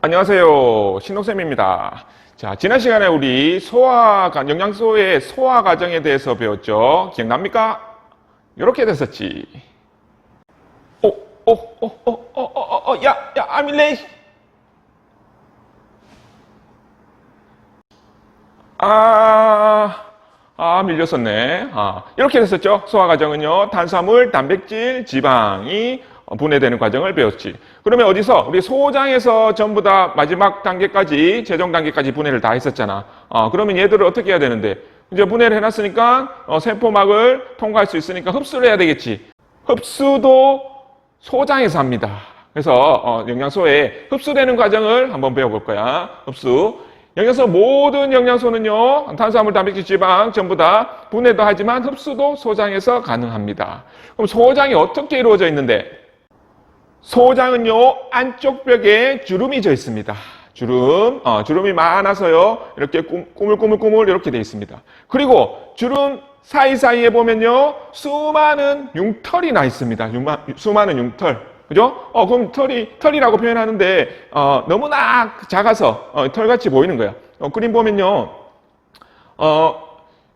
안녕하세요. 신동쌤입니다. 자, 지난 시간에 우리 소화, 영양소의 소화 과정에 대해서 배웠죠. 기억납니까? 이렇게 됐었지. 오, 오, 오, 오, 오, 오, 오, 야, 야, 아밀레이. 아, 아, 밀렸었네. 아, 이렇게 됐었죠. 소화 과정은요. 탄수화물, 단백질, 지방이 분해되는 과정을 배웠지. 그러면 어디서? 우리 소장에서 전부 다 마지막 단계까지, 최종 단계까지 분해를 다 했었잖아. 어, 그러면 얘들을 어떻게 해야 되는데? 이제 분해를 해놨으니까, 어, 세포막을 통과할 수 있으니까 흡수를 해야 되겠지. 흡수도 소장에서 합니다. 그래서, 어, 영양소의 흡수되는 과정을 한번 배워볼 거야. 흡수. 영양소 모든 영양소는요 탄수화물, 단백질, 지방 전부 다 분해도 하지만 흡수도 소장에서 가능합니다. 그럼 소장이 어떻게 이루어져 있는데 소장은요 안쪽 벽에 주름이 져 있습니다. 주름, 어, 주름이 많아서요 이렇게 꾸- 꾸물꾸물꾸물 이렇게 돼 있습니다. 그리고 주름 사이사이에 보면요 수많은 융털이 나 있습니다. 융마- 수많은 융털. 그죠? 어, 그럼 털이, 털이라고 표현하는데, 어, 너무나 작아서, 어, 털같이 보이는 거야. 어, 그림 보면요, 어,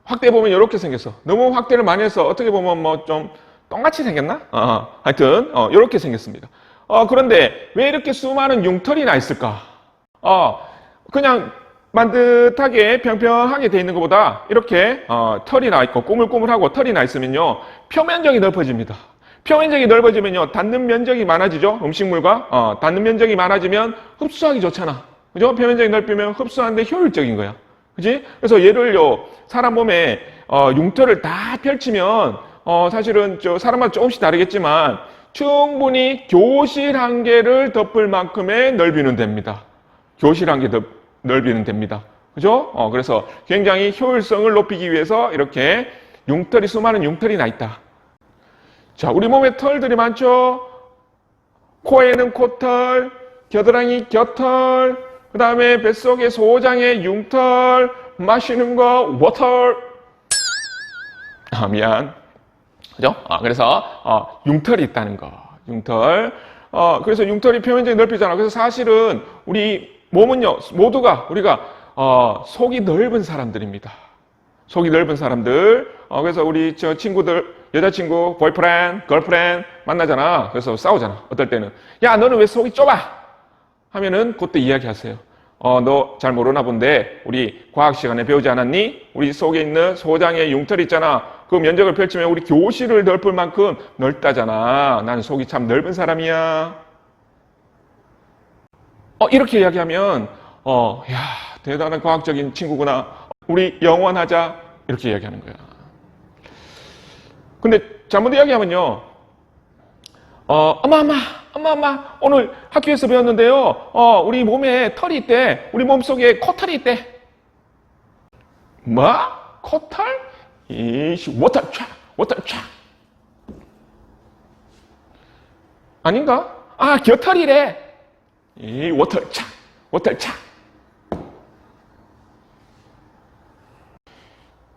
확대 보면 이렇게 생겼어. 너무 확대를 많이 해서 어떻게 보면 뭐 좀 똥같이 생겼나? 어, 하여튼, 어, 이렇게 생겼습니다. 어, 그런데 왜 이렇게 수많은 융털이 나 있을까? 어, 그냥 만듯하게 평평하게 돼 있는 것보다 이렇게 어, 털이 나 있고 꾸물꾸물하고 털이 나 있으면요 표면적이 넓어집니다. 표면적이 넓어지면요 닿는 면적이 많아지죠 음식물과 어, 닿는 면적이 많아지면 흡수하기 좋잖아. 그죠? 표면적이 넓히면 흡수하는데 효율적인 거야. 그지? 그래서 얘를요 사람 몸에 어, 융털을 다 펼치면 어, 사실은 저 사람마다 조금씩 다르겠지만 충분히 교실 한 개를 덮을 만큼의 넓이는 됩니다. 교실 한개더 넓이는 됩니다. 그죠? 어, 그래서 굉장히 효율성을 높이기 위해서 이렇게 융털이, 수많은 융털이 나 있다. 자, 우리 몸에 털들이 많죠? 코에는 코털, 겨드랑이 겨털, 그 다음에 뱃속에 소장에 융털, 마시는 거 워털. 아, 미안. 그죠? 아, 그래서, 어, 융털이 있다는 거. 융털. 어, 그래서 융털이 표면적이 넓히잖아. 그래서 사실은 우리 몸은요, 모두가 우리가, 어, 속이 넓은 사람들입니다. 속이 넓은 사람들. 어, 그래서 우리 저 친구들, 여자친구, 보이프렌드, 걸프렌드 만나잖아. 그래서 싸우잖아. 어떨 때는. 야, 너는 왜 속이 좁아? 하면은 그때 이야기하세요. 어, 너 잘 모르나 본데 우리 과학 시간에 배우지 않았니? 우리 속에 있는 소장의 융털 있잖아. 그 면적을 펼치면 우리 교실을 넓을 만큼 넓다잖아. 나는 속이 참 넓은 사람이야. 어, 이렇게 이야기하면 어, 야, 대단한 과학적인 친구구나. 우리 영원하자. 이렇게 이야기하는 거야. 근데 잘못 이야기하면요. 어, 엄마, 엄마, 오늘 학교에서 배웠는데요. 어, 우리 몸에 털이 있대. 우리 몸 속에 코털이 있대. 뭐? 코털? 이씨, 워터 차, 워터 차. 아닌가? 아, 겨털이래. 이 워터 차, 워터 차.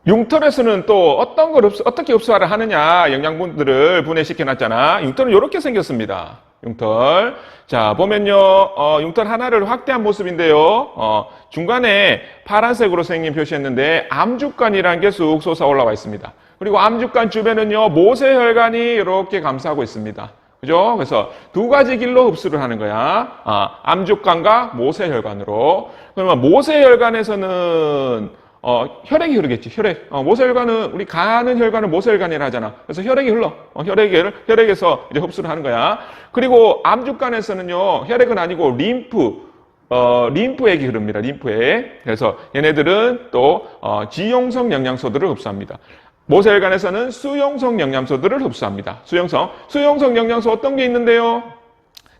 융털에서는 또 어떤 걸 흡수, 어떻게 흡수를 하느냐 영양분들을 분해시켜 놨잖아. 융털은 이렇게 생겼습니다. 융털. 자, 보면요, 어, 융털 하나를 확대한 모습인데요. 어, 중간에 파란색으로 생긴 표시했는데, 암주간이라는 게 쑥 솟아 올라와 있습니다. 그리고 암주간 주변은요, 모세혈관이 이렇게 감싸고 있습니다. 그죠? 그래서 두 가지 길로 흡수를 하는 거야. 아, 암주간과 모세혈관으로. 그러면 모세혈관에서는 어, 혈액이 흐르겠지, 혈액. 어, 모세혈관은, 우리 가는 혈관을 모세혈관이라 하잖아. 그래서 혈액이 흘러. 어, 혈액을, 혈액에서 이제 흡수를 하는 거야. 그리고 암주간에서는요, 혈액은 아니고 림프, 어, 림프액이 흐릅니다. 림프액. 그래서 얘네들은 또, 어, 지용성 영양소들을 흡수합니다. 모세혈관에서는 수용성 영양소들을 흡수합니다. 수용성. 수용성 영양소 어떤 게 있는데요?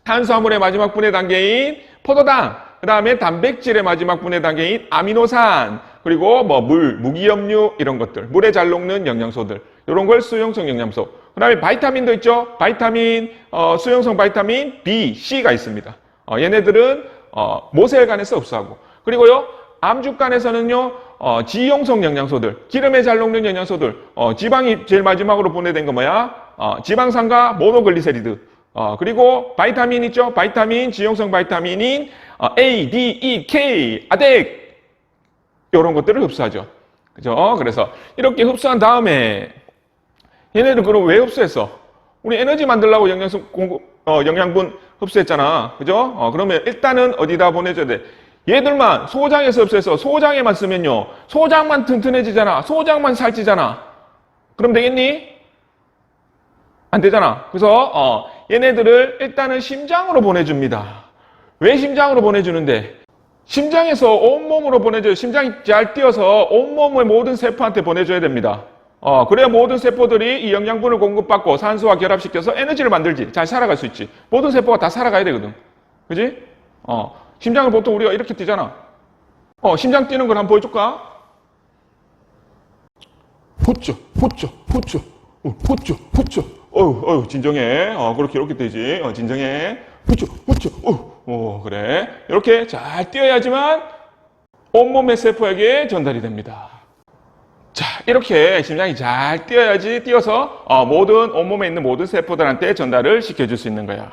탄수화물의 마지막 분해 단계인 포도당, 그 다음에 단백질의 마지막 분해 단계인 아미노산, 그리고 뭐 물, 무기염류 이런 것들, 물에 잘 녹는 영양소들, 이런 걸 수용성 영양소. 그 다음에 바이타민도 있죠. 바이타민, 어, 수용성 바이타민 B, C가 있습니다. 어, 얘네들은 어, 모세혈관에서 흡수하고, 그리고요 암주간에서는요 어, 지용성 영양소들, 기름에 잘 녹는 영양소들, 어, 지방이 제일 마지막으로 분해된 거 뭐야? 어, 지방산과 모노글리세리드. 어, 그리고 바이타민 있죠? 바이타민, 지용성 바이타민인 어, A, D, E, K, 아덱 이런 것들을 흡수하죠. 그죠? 그래서 이렇게 흡수한 다음에 얘네들 그럼 왜 흡수했어? 우리 에너지 만들려고 영양소 공급, 어, 영양분 흡수했잖아. 그죠? 어, 그러면 일단은 어디다 보내줘야 돼? 얘들만 소장에서 흡수해서 소장에만 쓰면요. 소장만 튼튼해지잖아. 소장만 살찌잖아. 그럼 되겠니? 안 되잖아. 그래서 어, 얘네들을 일단은 심장으로 보내줍니다. 왜 심장으로 보내주는데? 심장에서 온몸으로 보내줘요. 심장이 잘 뛰어서 온몸의 모든 세포한테 보내줘야 됩니다. 어, 그래야 모든 세포들이 이 영양분을 공급받고 산소와 결합시켜서 에너지를 만들지. 잘 살아갈 수 있지. 모든 세포가 다 살아가야 되거든. 그지? 어, 심장을 보통 우리가 이렇게 뛰잖아. 어, 심장 뛰는 걸 한번 보여줄까? 후쩍, 후쩍, 어, 후쩍, 후쩍. 어휴, 어휴, 진정해. 어, 그렇게, 이렇게 되지. 어, 진정해. 후쩍, 후쩍, 어, 어, 그래. 이렇게 잘 뛰어야지만 온몸의 세포에게 전달이 됩니다. 자, 이렇게 심장이 잘 뛰어야지 뛰어서 어, 모든 온몸에 있는 모든 세포들한테 전달을 시켜줄 수 있는 거야.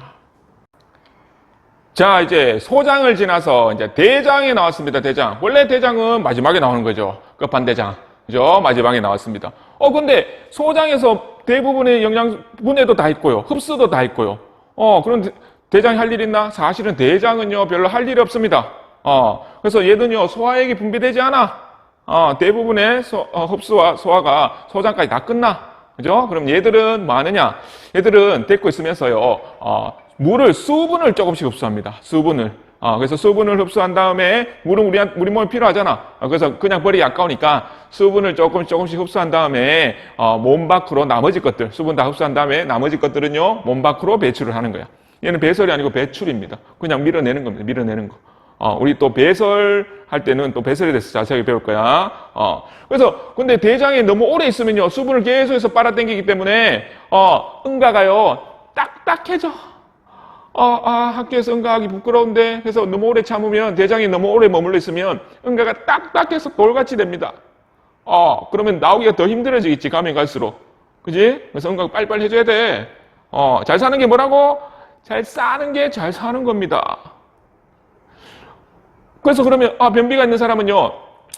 자, 이제 소장을 지나서 이제 대장에 나왔습니다. 대장. 원래 대장은 마지막에 나오는 거죠. 끝판대장. 그죠? 마지막에 나왔습니다. 어, 근데 소장에서 대부분의 영양 분해도 다 있고요. 흡수도 다 있고요. 어, 그런 대- 대장이 할 일 있나? 사실은 대장은요, 별로 할 일이 없습니다. 어, 그래서 얘는요, 소화액이 분비되지 않아. 어, 대부분의 소- 어, 흡수와 소화가 소장까지 다 끝나. 그죠? 그럼 얘들은 뭐 하느냐? 얘들은 데리고 있으면서요, 어, 물을, 수분을 조금씩 흡수합니다. 수분을. 어, 그래서 수분을 흡수한 다음에 물은 우리, 우리 몸에 필요하잖아. 어, 그래서 그냥 버리기 아까우니까 수분을 조금, 조금씩 흡수한 다음에 어, 몸 밖으로 나머지 것들, 수분 다 흡수한 다음에 나머지 것들은요, 몸 밖으로 배출을 하는 거야. 얘는 배설이 아니고 배출입니다. 그냥 밀어내는 겁니다. 밀어내는 거. 어, 우리 또 배설할 때는 또 배설에 대해서 자세하게 배울 거야. 어, 그래서 근데 대장에 너무 오래 있으면요 수분을 계속해서 빨아당기기 때문에 어, 응가가요 딱딱해져. 어, 아, 학교에서 응가하기 부끄러운데 그래서 너무 오래 참으면 대장이 너무 오래 머물러 있으면 응가가 딱딱해서 돌같이 됩니다. 어, 그러면 나오기가 더 힘들어지겠지 가면 갈수록. 그지? 그래서 응가 빨리빨리 해줘야 돼. 어, 잘 사는 게 뭐라고? 잘 사는 게 잘 사는 겁니다. 그래서 그러면 아, 변비가 있는 사람은요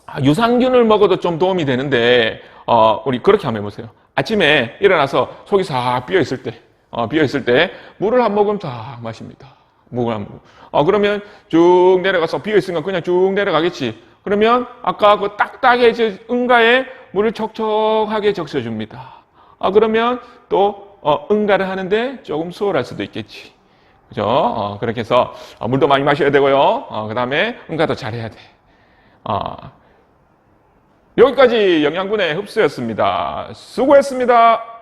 아, 유산균을 먹어도 좀 도움이 되는데 어, 우리 그렇게 한번 해보세요. 아침에 일어나서 속이 싹 비어 있을 때, 어, 비어 있을 때 물을 한 모금 싹 마십니다. 물을 한 모금. 어, 그러면 쭉 내려가서 비어 있으니까 그냥 쭉 내려가겠지. 그러면 아까 그 딱딱해진 응가에 물을 촉촉하게 적셔줍니다. 아, 그러면 또 어, 응가를 하는데 조금 수월할 수도 있겠지. 그죠? 어, 그렇게 해서 어, 물도 많이 마셔야 되고요. 어, 그 다음에 응가도 잘해야 돼. 어, 여기까지 영양분의 흡수였습니다. 수고했습니다.